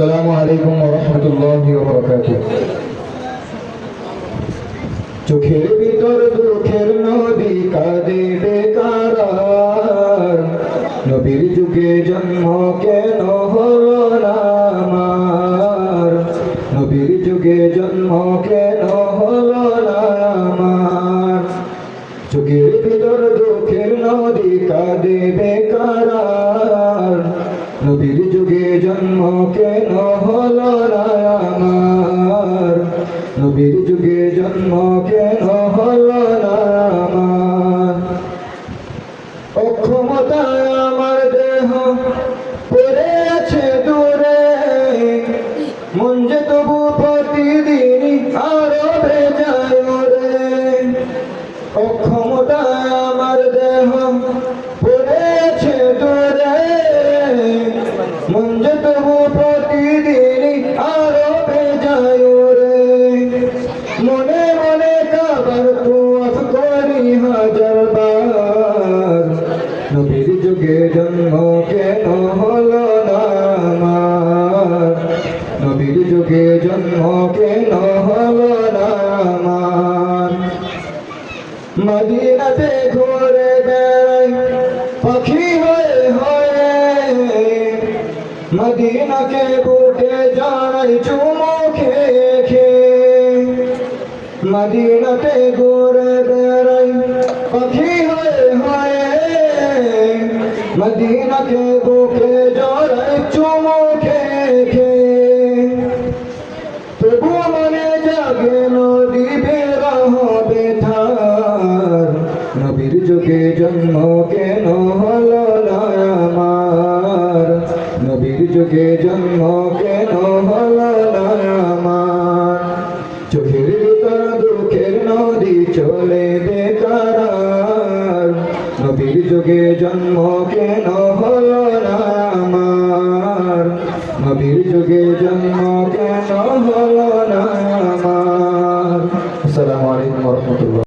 আসসালামু আলাইকুম রহমতুল্লাহি চোখের ভিতর দুঃখের নদী কাঁদে বেকার। নবীর যুগে জন্ম কেন হলো আমার? নবীর যুগে জন্ম কেন হলো আমার? চোখের ভিতর দুঃখের নদী কাঁদে বেকার। নবীর যুগে জন্ম কেন হলো না আমার। নবীর যুগে জন্ম কেন হলো না আমার। অক্ষমতায় আমার দেহ পড়ে আছে দূরে। মন যে তবু প্রতিদিন আরও বেজায় তবু প্রতিদিন আরও রে মনে মনে কাবার হাজার বার। নবীর যুগে জন্ম কেন হলো না আমার? নবীর যুগে জন্ম কেন হলো না আমার? পাখি হয়ে মদিনাকে বুকে জানাই চুমো খেয়ে খেয়ে। মদিনাতে ঘুরে বেড়াই, পাখি হয়ে হয়ে। মদিনাকে বুকে জড়াই চুমো খেয়ে খেয়ে। প্রভু মনে জাগে, নদী বেড়া হবে ধার নবীর যুগে জন্ম কেন হলো না আমার? নবীর জন্ম, কেন না আমার চোখের ভিতর দুঃখের নদী চলে বেকার নবীর যুগে জন্ম, কেন হলো